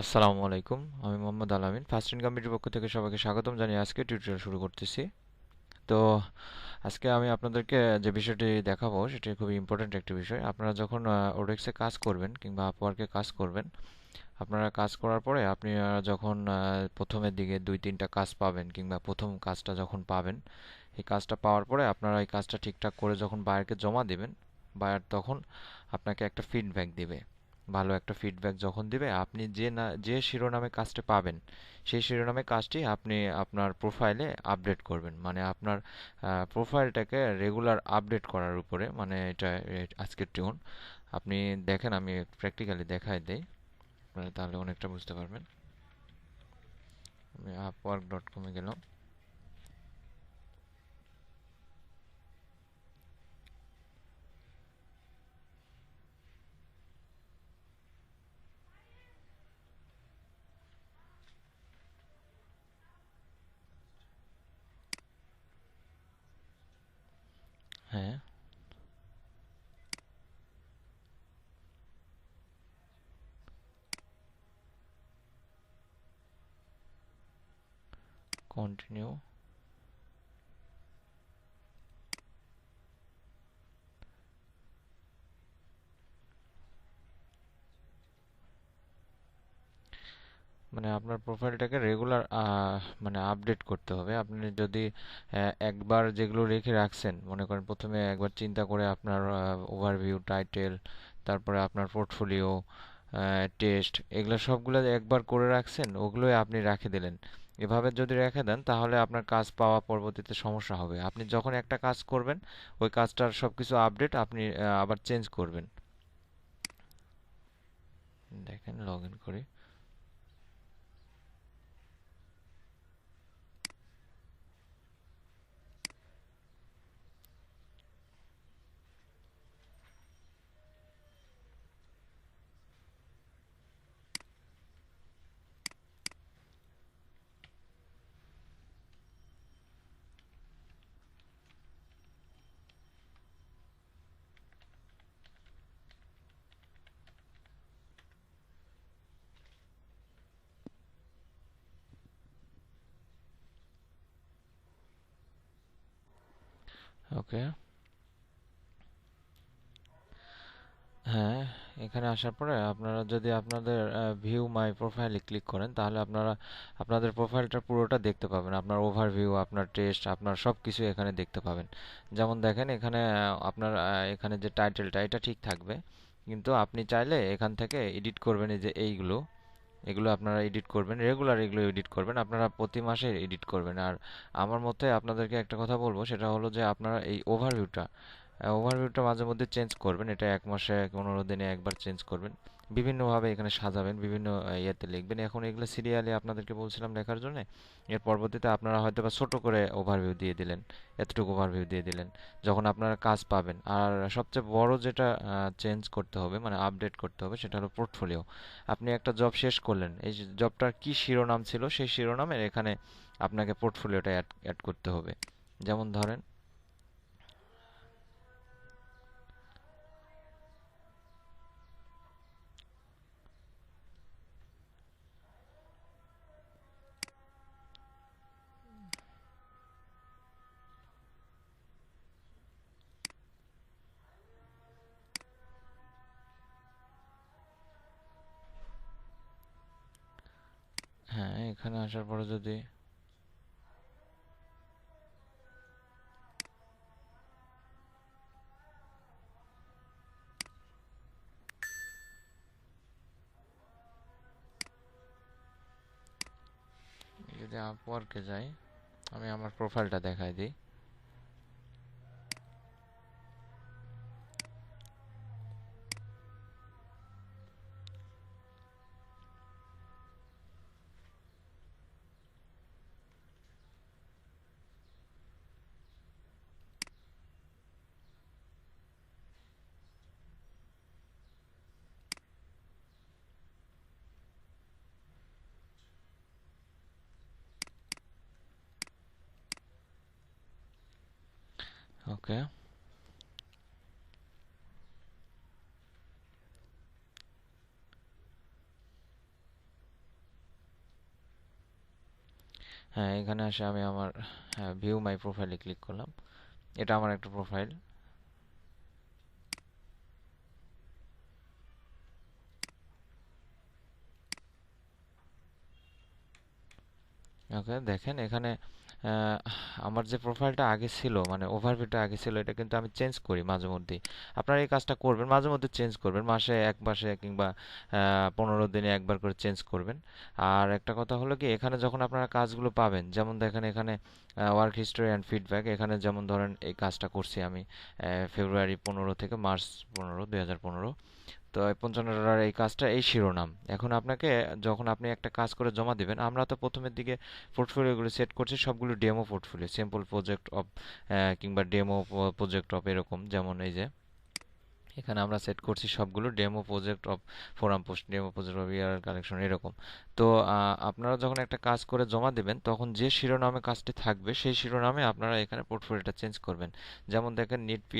আসসালামু আলাইকুম, আমি মোহাম্মদ আলামিন ফার্স্ট ইনকামিটির পক্ষ থেকে সবাইকে স্বাগতম জানিয়ে আজকে টিউটোরিয়াল শুরু করতেছি। তো, আজকে আমি আপনাদেরকে যে বিষয়টি দেখাবো, সেটি খুবই ইম্পর্ট্যান্ট একটি বিষয়। আপনারা যখন ওডেক্সে কাজ করবেন কিংবা আপওয়ার্কে কাজ করবেন, আপনারা কাজ করার পরে আপনি যখন প্রথমের দিকে দুই, তিনটা কাজ পাবেন কিংবা প্রথম কাজটা যখন পাবেন, এই কাজটা পাওয়ার পরে আপনারা এই কাজটা ঠিকঠাক করে যখন বায়ারকে জমা দেবেন বায়ার তখন আপনাকে একটা ফিডব্যাক দিবে। ভালো একটা ফিডব্যাক যখন দিবে, আপনি যে না, যে শিরোনামে কাজটা পাবেন, সেই শিরোনামে কাজটি আপনি আপনার প্রোফাইলে আপডেট করবেন। মানে আপনার প্রোফাইলটাকে রেগুলার আপডেট করার উপরে মানে এটা আজকের টিউন আপনি দেখেন, আমি প্র্যাকটিক্যালি দেখাই দেই। তাহলে অনেকটা বুঝতে পারবেন। আমি আপওয়ার্ক ডট কমে গেলাম। হ্যাঁ কন্টিনিউ মানে আপনার প্রোফাইলটাকে রেগুলার মানে আপডেট করতে হবে। আপনি যদি একবার যেগুলো রেখে রাখছেন, মনে করেন প্রথমে একবার চিন্তা করে আপনার ওভারভিউ টাইটেল তারপরে আপনার পোর্টফোলিও টেস্ট এগুলো সবগুলো একবার করে রাখছেন, ওগুলোই আপনি রেখে দিলেন। এভাবে যদি রেখে দেন, তাহলে আপনার কাজ পাওয়া পরবর্তীতে সমস্যা হবে। আপনি যখন একটা কাজ করবেন, ওই কাজটার সব কিছু আপডেট আপনি আবার চেঞ্জ করবেন। দেখেন লগ ইন করি। ওকে। হ্যাঁ এখানে আসার পরে আপনারা যদি আপনাদের ভিউ মাই প্রোফাইলে ক্লিক করেন, তাহলে আপনারা, আপনাদের প্রোফাইলটা পুরোটা দেখতে পাবেন। আপনার ওভারভিউ আপনার টেস্ট আপনার সব কিছু এখানে দেখতে পাবেন। যেমন দেখেন এখানে আপনার এখানে যে টাইটেলটা এটা ঠিক থাকবে। কিন্তু আপনি চাইলে এখান থেকে এডিট করবেন এই যে এইগুলো। এগুলো আপনারা এডিট করবেন রেগুলার এগুলো এডিট করবেন, আপনারা প্রতি মাসে এডিট করবেন। আর আমার মতে আপনাদেরকে একটা কথা বলব, সেটা হলো যে আপনারা এই ওভারভিউটা ওভারভিউটা মাঝে মধ্যে চেঞ্জ করবেন। এটা এক মাসে পনেরো দিনে একবার চেঞ্জ করবেন। বিভিন্নভাবে এখানে সাজাবেন, বিভিন্ন ইয়েতে লিখবেন। এখন এগুলো সিরিয়ালি আপনাদেরকে বলছিলাম লেখার জন্য। এর পরবর্তীতে আপনারা হয়তো বা ছোটো করে ওভারভিউ দিয়ে দিলেন, এতটুকু ওভারভিউ দিয়ে দিলেন, যখন আপনারা কাজ পাবেন। আর সবচেয়ে বড় যেটা চেঞ্জ করতে হবে মানে আপডেট করতে হবে, সেটা হলো পোর্টফোলিও আপনি একটা জব শেষ করলেন, এই জবটার কি শিরোনাম ছিল, সেই শিরোনামের এখানে আপনাকে পোর্টফোলিওটা অ্যাড অ্যাড করতে হবে। যেমন ধরেন এখানে আসার পরে যদি যদি আপওয়ার্কে যাই আমি আমার প্রোফাইলটা দেখাই দিই। Okay. হ্যাঁ এখানে আসে আমি আমার ভিউ মাই প্রোফাইলে ক্লিক করলাম এটা আমার একটা প্রোফাইল ওকে দেখেন এখানে আমার যে প্রোফাইলটা আগে ছিল মানে ওভারভিউটা আগে ছিল, এটা কিন্তু আমি চেঞ্জ করি মাঝে মধ্যেই। আপনারা এই কাজটা করবেন, মাঝে মধ্যে চেঞ্জ করবেন, মাসে এক, মাসে কিংবা পনেরো দিনে একবার করে চেঞ্জ করবেন। আর একটা কথা হলো কি, এখানে যখন আপনারা কাজগুলো পাবেন, যেমন দেখেন এখানে ওয়ার্ক হিস্টোরি অ্যান্ড ফিডব্যাক এখানে যেমন ধরেন এই কাজটা করছি আমি ফেব্রুয়ারি পনেরো থেকে মার্চ পনেরো, দুই তো পঞ্চান্ন ডলার এই কাজটা, এই শিরোনাম। এখন আপনাকে, যখন আপনি একটা কাজ করে জমা দিবেন, আমরা তো প্রথমের দিকে পোর্টফোলিওগুলো সেট করছি, সবগুলো demo portfolio simple project of কিংবা ডেমো প্রজেক্ট অফ এরকম, যেমন এই যে, এখানে আমরা সেট করছি সবগুলো demo project of forum post demo project of year collection এরকম। তো আপনারা যখন একটা কাজ করে জমা দিবেন, তখন যে শিরোনামে কাজটি থাকবে, সেই শিরোনামে আপনারা এখানে পোর্টফোলিওটা চেঞ্জ করবেন। যেমন দেখেন নিট পি